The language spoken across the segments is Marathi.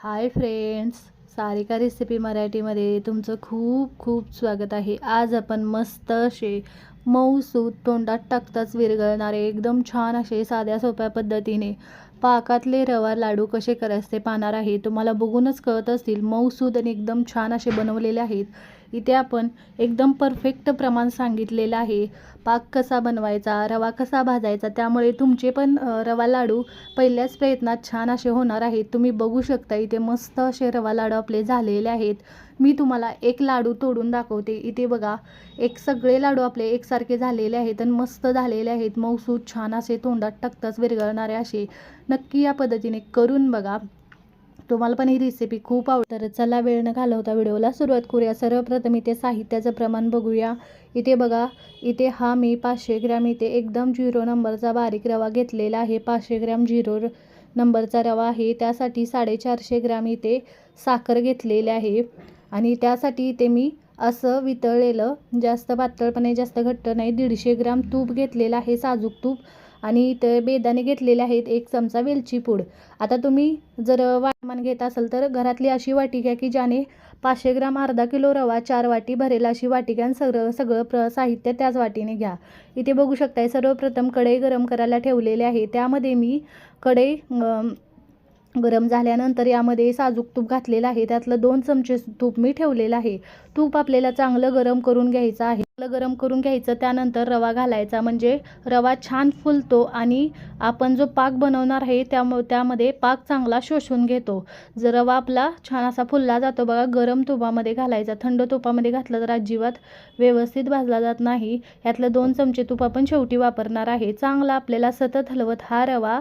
हाय फ्रेंड्स सारिका रेसिपी मराठीमध्ये तुमचं खूप खूप स्वागत आहे. आज आपण मस्त असे मऊसूत तोंडात टाकताच विरघळणारे एकदम छान असे साध्या सोप्या पद्धतीने. पाकातले रवा लाडू कसे करायचे ते पाहणार आहे. तुम्हाला बघूनच कळत असतील मऊसूद आणि एकदम छान असे बनवलेले आहेत. इथे आपण एकदम परफेक्ट प्रमाण सांगितलेलं आहे. पाक कसा बनवायचा रवा कसा भाजायचा त्यामुळे तुमचे पण रवा लाडू पहिल्याच प्रयत्नात छान असे होणार आहेत. तुम्ही बघू शकता इथे मस्त असे रवा लाडू आपले झालेले आहेत. मी तुम्हाला एक लाडू तोडून दाखवते. इथे बघा एक सगळे लाडू आपले एकसारखे झालेले आहेत आणि मस्त झालेले आहेत. मऊसूद छान असे तोंडात टकताच विरघळणारे असे. नक्की या पद्धतीने करून बघा. तुम्हाला पण ही रेसिपी खूप आवड तर चला वेळ न घालवता व्हिडिओला सुरुवात करूया. सर्वप्रथम इथे साहित्याचं प्रमाण बघूया. इथे बघा इथे हा मी पाचशे ग्रॅम इथे एकदम झिरो नंबरचा बारीक रवा घेतलेला आहे. पाचशे ग्रॅम झिरो र- नंबरचा रवा आहे. त्यासाठी साडेचारशे ग्रॅम इथे साखर घेतलेली आहे. आणि त्यासाठी इथे मी असं वितळलेलं जास्त पातळपणे जास्त घट्ट नाही दीडशे ग्राम तूप घेतलेलं आहे. साजूक तूप. आणि इथे बेदाणे घेतलेले आहेत एक चमचा वेलची पूड. आता तुम्ही जर वाटमान घेत असाल तर घरातली अशी वाटी घ्या की ज्याने पाचशे ग्राम अर्धा किलो रवा चार वाटी भरेल अशी वाटी आणि सगळं सगळं प्र साहित्य त्याच वाटीने घ्या. इथे बघू शकताय सर्वप्रथम कढई गरम करायला ठेवलेले आहे. त्यामध्ये मी कढई गरम झाल्यानंतर यामध्ये साजूक तूप घातलेलं आहे. त्यातलं दोन चमचे तूप मी ठेवलेलं आहे. तूप आपल्याला चांगलं गरम करून घ्यायचं आहे. गरम करून घ्यायचं त्यानंतर रवा घालायचा. म्हणजे रवा छान फुलतो आणि आपण जो पाक बनवणार आहे त्याम त्यामध्ये पाक चांगला शोषून घेतो. जर रवा आपला छान असा फुलला जातो बघा गरम तुपामध्ये घालायचा. थंड तुपामध्ये घातलं तर अजिबात व्यवस्थित भाजला जात नाही. यातलं दोन चमचे तूप आपण शेवटी वापरणार आहे. चांगला आपल्याला सतत हलवत हा रवा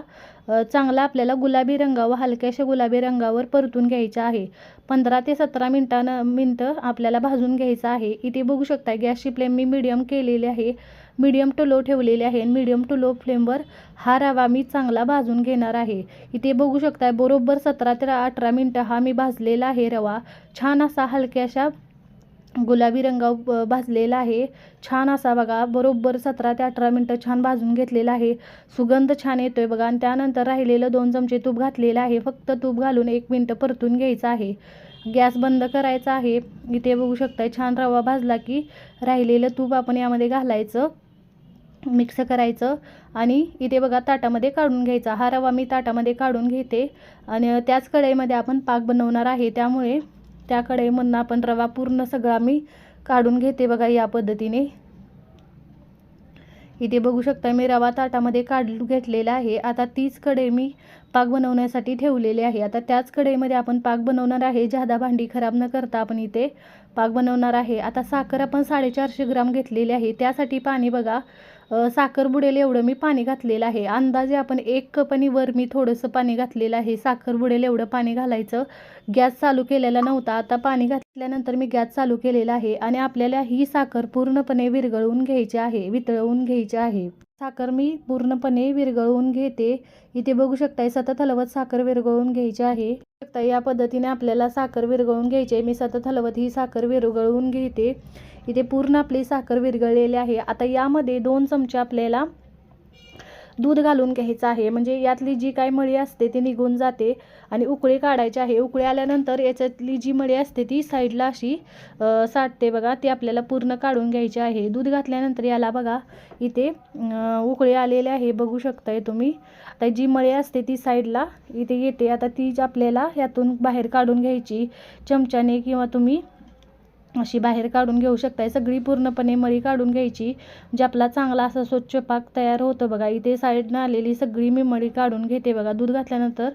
चांगला आपल्याला गुलाबी रंगावर हलक्याशा गुलाबी रंगावर परतून घ्यायचा आहे. पंधरा ते सतरा मिनटानं मिनटं आपल्याला भाजून घ्यायचं आहे. इथे बघू शकता गॅसची फ्लेम मी मिडियम केलेली आहे. मीडियम टू लो ठेवलेली आहे आणि मीडियम टू लो फ्लेमवर हा रवा मी चांगला भाजून घेणार आहे. इथे बघू शकताय बरोबर सतरा ते अठरा मिनटं हा मी भाजलेला आहे रवा. छान असा हलक्याशा गुलाबी रंगा भाजलेला आहे. छान असा बघा बरोबर सतरा ते अठरा मिनटं छान भाजून घेतलेला आहे. सुगंध छान येतोय बघा. आणि त्यानंतर राहिलेलं दोन चमचे तूप घातलेलं आहे. फक्त तूप घालून एक मिनटं परतून घ्यायचं आहे. गॅस बंद करायचा आहे. इथे बघू शकताय छान रवा भाजला की राहिलेलं तूप आपण यामध्ये घालायचं मिक्स करायचं आणि इथे बघा ताटामध्ये काढून घ्यायचा. हा रवा मी ताटामध्ये काढून घेते आणि त्याच कढईमध्ये आपण पाक बनवणार आहे. त्यामुळे त्या कढईमधनं आपण रवा पूर्ण सगळा मी काढून घेते बघा या पद्धतीने. इथे बघू शकता मी रवा ताटामध्ये काढ घेतलेला आहे. आता तीच कढई मी पाक बनवण्यासाठी ठेवलेले आहे. आता त्याच कढईमध्ये आपण पाक बनवणार आहे. जादा भांडी खराब न करता आपण इथे पाक बनवणार आहे. आता साखर आपण साडेचारशे ग्राम घेतलेली आहे. त्यासाठी पाणी बघा. साखर बुडेल एवढं मी पाणी घातलेलं आहे. अंदाजे आपण एक कप आणि वर मी थोडंसं पाणी घातलेलं आहे. साखर बुडेल एवढं पाणी घालायचं. गॅस चालू केलेला नव्हता. आता पाणी घातल्यानंतर मी गॅस चालू केलेला आहे आणि आपल्याला ही साखर पूर्णपणे विरघळवून घ्यायची आहे. वितळवून घ्यायची आहे. साखर मी पूर्णपणे विरघळवून घेते. इथे बघू शकताय सतत हलवत साखर विरघळवून घ्यायची आहे. शकता या पद्धतीने आपल्याला साखर विरघळवून घ्यायची आहे. मी सतत हलवत ही साखर विरघळवून घेते. इथे पूर्ण आपली साखर विरघळलेली आहे. आता यामध्ये दोन चमचे आपल्याला दूध घालून घ्यायचं आहे. म्हणजे यातली जी काय मळी असते ती निघून जाते आणि उकळी काढायची आहे. उकळी आल्यानंतर याच्यातली जी मळी असते ती साईडला अशी साठते बघा. ती आपल्याला पूर्ण काढून घ्यायची आहे. दूध घातल्यानंतर याला बघा इथे उकळी आलेली आहे. बघू शकताय तुम्ही. आता जी मळी असते ती साईडला इथे येते. आता ती आपल्याला यातून बाहेर काढून घ्यायची चमच्याने किंवा तुम्ही अशी बाहेर काढून घेऊ शकताय. सगळी पूर्णपणे मळी काढून घ्यायची. म्हणजे आपला चांगला असा स्वच्छ पाक तयार होतं बघा. इथे साईडनं आलेली सगळी मी मळी काढून घेते बघा. दूध घातल्यानंतर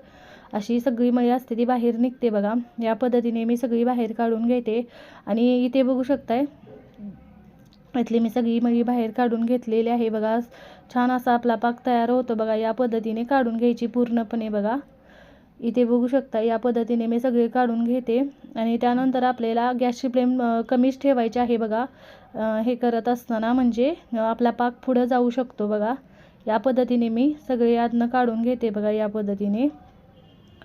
अशी सगळी मळी असते ती बाहेर निघते बघा. या पद्धतीने मी सगळी बाहेर काढून घेते. आणि इथे बघू शकताय इथली मी सगळी मळी बाहेर काढून घेतलेली आहे बघा. छान असा आपला पाक तयार होतो बघा. या पद्धतीने काढून घ्यायची पूर्णपणे बघा. इथे बघू शकता या पद्धतीने मी सगळे काढून घेते. आणि त्यानंतर आपल्याला गॅसची फ्लेम कमीच ठेवायची आहे बघा. हे करत असताना म्हणजे आपला पाक पुढं जाऊ शकतो बघा. या पद्धतीने मी सगळे यातनं काढून घेते बघा या पद्धतीने.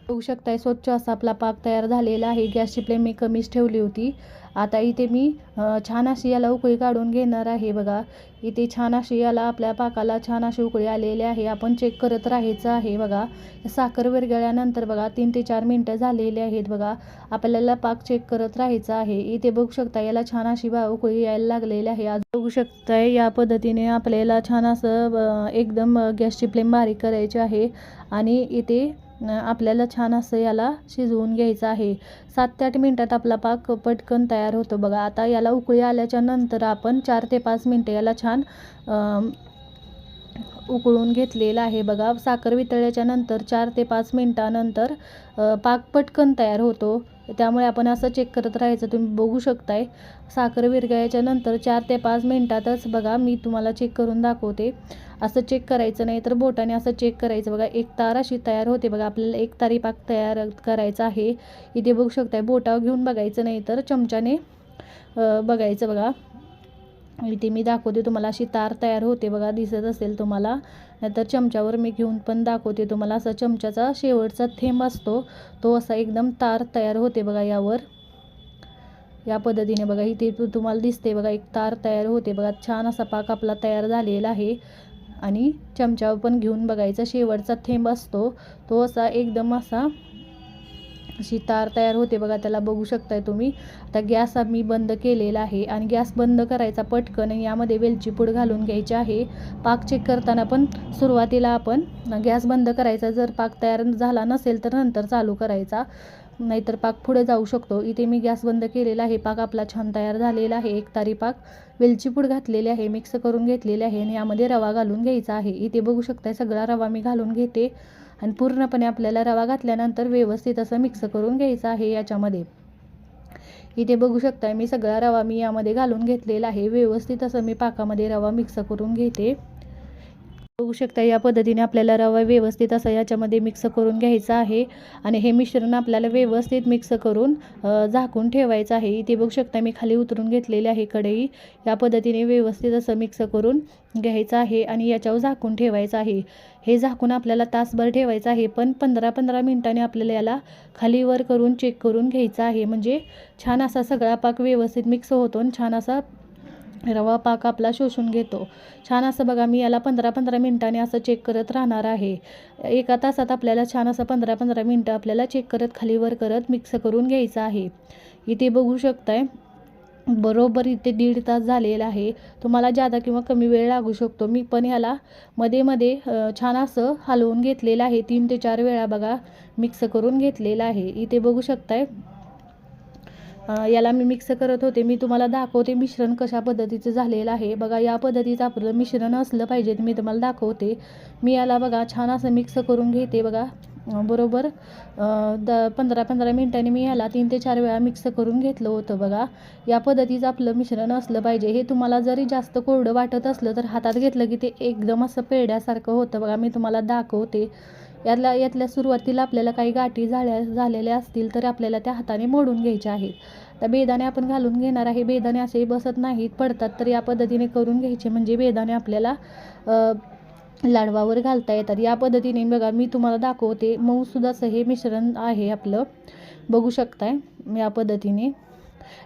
बघू शकताय. स्वच्छ असा आपला पाक तयार झालेला आहे. गॅसची फ्लेम मी कमीच ठेवली होती. आता इथे मी छान अशी याला उकळी काढून घेणार आहे बघा. इथे छान अशी याला आपल्या पाकाला छान अशी उकळी आलेली आहे. आपण चेक करत राहायचं आहे बघा. साखर विरगळल्यानंतर बघा तीन ते चार मिनटं झालेली आहेत बघा. आपल्याला पाक चेक करत राहायचं आहे. इथे बघू शकता याला छान अशी बा उकळी यायला लागलेली आहे. आज बघू शकताय या पद्धतीने आपल्याला छान असं एकदम गॅसची फ्लेम बारीक करायची आहे. आणि इथे आपल्याला छान असं याला शिजवून घ्यायचं आहे. सात ते आठ मिनटात आपला पाक पटकन तयार होतो बघा. आता याला उकळी आल्याच्यानंतर आपण चार ते पाच मिनटं याला छान उकळून घेतलेला आहे बघा. साखर वितळल्याच्या नंतर चार ते पाच मिनटानंतर पाक पटकन तयार होतो. त्यामुळे आपण असं चेक करत राहायचं. तुम्ही बघू शकताय साखर विरघळल्याच्या नंतर चार ते पाच मिनटातच बघा मी तुम्हाला चेक करून दाखवते. असं चेक करायचं नाही तर बोटाने असं चेक करायचं. बघा एक तार अशी तयार होते. बघा आपल्याला एक तारी पाक तयार करायचा आहे. इथे बघू शकताय बोटावर घेऊन बघायचं नाही तर चमच्याने बघायचं बघा. इथे मी दाखवते तुम्हाला अशी तार तयार होते बघा दिसत असेल तुम्हाला. नाहीतर चमच्यावर मी घेऊन पण दाखवते तुम्हाला. असा चमच्याचा शेवटचा थेंब असतो तो असा एकदम तार तयार होते बघा यावर. या पद्धतीने बघा इथे तुम्हाला दिसते बघा एक तार तयार होते बघा. छान असा पाक आपला तयार झालेला आहे. आणि चमच्यावर पण घेऊन बघायचा शेवटचा थेंब असतो. तो असा एकदम असा अशी तार तयार होते बघा त्याला बघू शकताय तुम्ही. आता गॅस मी बंद केलेला आहे आणि गॅस बंद करायचा पटकन यामध्ये वेलची पूड घालून घ्यायची आहे. पाक चेक करताना पण सुरुवातीला आपण गॅस बंद करायचा. जर पाक तयार झाला नसेल तर नंतर चालू करायचा. नाहीतर पाक पुढे जाऊ शकतो. इथे मी गॅस बंद केलेला आहे. पाक आपला छान तयार झालेला आहे. एक तारी पाक वेलची पूड घातलेली आहे. मिक्स करून घेतलेली आहे आणि यामध्ये रवा घालून घ्यायचा आहे. इथे बघू शकताय सगळा रवा मी घालून घेते. आणि पूर्णपणे आपल्याला रवा घातल्यानंतर व्यवस्थित असं मिक्स करून घ्यायचं आहे याच्यामध्ये. इथे बघू शकता मी सगळा रवा मी यामध्ये घालून घेतलेला आहे. व्यवस्थित असं मी पाकामध्ये रवा मिक्स करून घेते. बघू शकता या पद्धतीने आपल्याला रवा व्यवस्थित असा याच्यामध्ये मिक्स करून घ्यायचा आहे. आणि हे मिश्रण आपल्याला व्यवस्थित मिक्स करून झाकून ठेवायचं आहे. इथे बघू शकता मी खाली उतरून घेतलेली आहे कढई. या पद्धतीने व्यवस्थित असं मिक्स करून घ्यायचं आहे आणि याच्यावर झाकून ठेवायचं आहे. हे झाकून आपल्याला तासभर ठेवायचं आहे पण पंधरा पंधरा मिनिटांनी आपल्याला याला खाली वर करून चेक करून घ्यायचं आहे. म्हणजे छान असा सगळा पाक व्यवस्थित मिक्स होतो आणि छान असा रवा पाक आपला शोषून घेतो. छान असं बघा मी याला पंधरा पंधरा मिनटांनी असं चेक करत राहणार आहे. एका तासात आपल्याला छान असं पंधरा पंधरा मिनटं आपल्याला चेक करत खालीवर करत मिक्स करून घ्यायचं आहे. इथे बघू शकताय बरोबर इथे दीड तास झालेला आहे. तुम्हाला जादा किंवा कमी वेळ लागू शकतो. मी पण ह्याला मध्ये मध्ये छान असं हलवून घेतलेलं आहे. तीन ते चार वेळा बघा मिक्स करून घेतलेलं आहे. इथे बघू शकताय याला मी मिक्स करत होते. मी तुम्हाला दाखवते मिश्रण कशा पद्धतीचं झालेलं आहे. बघा या पद्धतीचं आपलं मिश्रण असलं पाहिजे मी तुम्हाला दाखवते. मी याला बघा छान असं मिक्स करून घेते बघा. बरोबर? द पंधरा पंधरा मिनटांनी मी याला तीन ते चार वेळा मिक्स करून घेतलं होतं बघा. या पद्धतीचं आपलं मिश्रण असलं पाहिजे. हे तुम्हाला जरी जास्त कोरडं वाटत असलं तर हातात घेतलं की ते एकदम असं पेढ्यासारखं होतं बघा. मी तुम्हाला दाखवते. यातल्या यातल्या सुरुवातीला आपल्याला काही गाठी झाल्या झालेल्या असतील तर आपल्याला त्या हाताने मोडून घ्यायच्या आहेत. त्या बेदाणे आपण घालून घेणार आहे. बेदाणे असे बसत नाहीत पडतात तर या पद्धतीने करून घ्यायचे म्हणजे बेदाणे आपल्याला लाडवावर घालता येतात. या पद्धतीने बघा मी तुम्हाला दाखवते. मऊसुद्धा असं हे मिश्रण आहे आपलं. बघू शकताय? या पद्धतीने.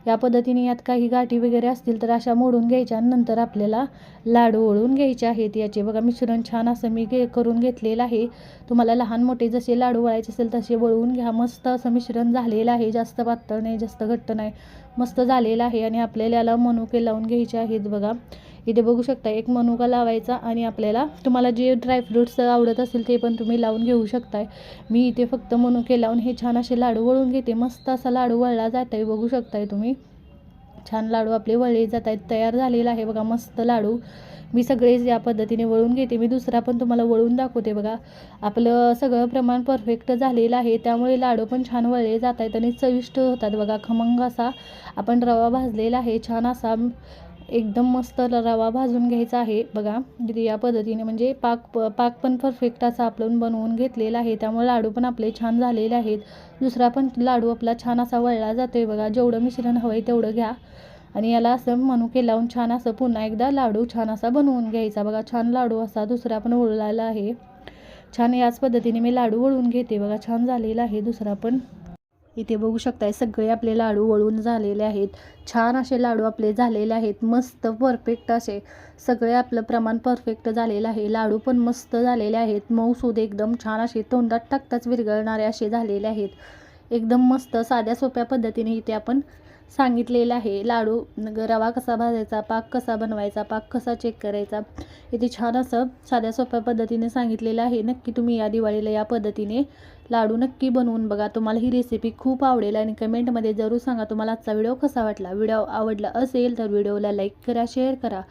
या पद्धतीने यात काही गाठी वगैरे असतील तर अशा मोडून घ्यायच्या नंतर आपल्याला लाडू वळून घ्यायचे आहेत. याचे बघा मिश्रण छान असं मी घे करून घेतलेलं आहे. तुम्हाला लहान मोठे जसे लाडू वळायचे असेल तसे वळवून घ्या. मस्त असं मिश्रण झालेलं आहे. जास्त पातळ नाही जास्त घट्ट नाही. मस्त झालेलं आहे आणि आपल्याला याला मनुके लावून घ्यायचे आहेत बघा. इथे बघू शकता एक मनुका लावायचा आणि आपल्याला तुम्हाला जे ड्रायफ्रूट्स आवडत असेल ते पण तुम्ही लावून घेऊ शकताय. मी इथे फक्त मनुके लावून हे छान असे लाडू वळून घेते. मस्त असा लाडू वळला जात आहे बघू शकताय तुम्ही. छान लाडू आपले वळले जात आहेत तयार झालेला आहे बघा मस्त लाडू. मी सगळेच या पद्धतीने वळून घेते. मी दुसरा पण तुम्हाला वळून दाखवते बघा. आपलं सगळं प्रमाण परफेक्ट झालेलं आहे. त्यामुळे लाडू पण छान वळले जात आहेत आणि चविष्ट होतात बघा. खमंग असा आपण रवा भाजलेला आहे. छान असा एकदम मस्त रवा भाजून घ्यायचा आहे. बघा या पद्धतीने म्हणजे पाक पाक पण परफेक्ट असा आपण बनवून घेतलेला आहे. त्यामुळे लाडू पण आपले छान झालेले आहेत. दुसरा पण लाडू आपला छान असा वळला जातो आहे बघा जेवढं मिश्रण हवं आहे तेवढं घ्या. आणि याला असं मनुके लावून छान असं पुन्हा एकदा लाडू छान असा बनवून घ्यायचा. बघा छान लाडू असा दुसरा पण वळलेला आहे. छान याच पद्धतीने मी लाडू वळून घेते. बघा छान झालेला आहे. दुसरा पण इथे बघू शकताय सगळे आपले लाडू वळून झालेले आहेत. छान असे लाडू आपले झालेले आहेत. मस्त परफेक्ट असे. सगळे आपलं प्रमाण परफेक्ट झालेलं आहे. लाडू पण मस्त झालेले आहेत. मऊसूद एकदम. छान असे तोंडात टाकताच विरघळणारे असे झालेले आहेत. एकदम मस्त साध्या सोप्या पद्धतीने इथे आपण सांगितलेलं आहे. लाडू रवा कसा भाजायचा पाक कसा बनवायचा पाक कसा चेक करायचा इथे छान असं साध्या सोप्या पद्धतीने सांगितलेलं आहे. नक्की तुम्ही या दिवाळीला या पद्धतीने लाडू नक्की बनवून बघा. तुम्हाला ही रेसिपी खूप आवडेल आणि कमेंटमध्ये जरूर सांगा तुम्हाला आजचा व्हिडिओ कसा वाटला. व्हिडिओ आवडला असेल तर व्हिडिओला लाईक करा शेअर करा.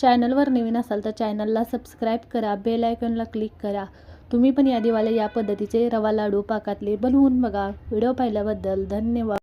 चॅनलवर नवीन असाल तर चॅनलला सबस्क्राईब करा. बेल आयकॉनला क्लिक करा. तुम्ही पण या दिवाळी या पद्धतीचे रवा लाडू पाकातले बनवून बघा. व्हिडिओ पाहिल्याबद्दल धन्यवाद.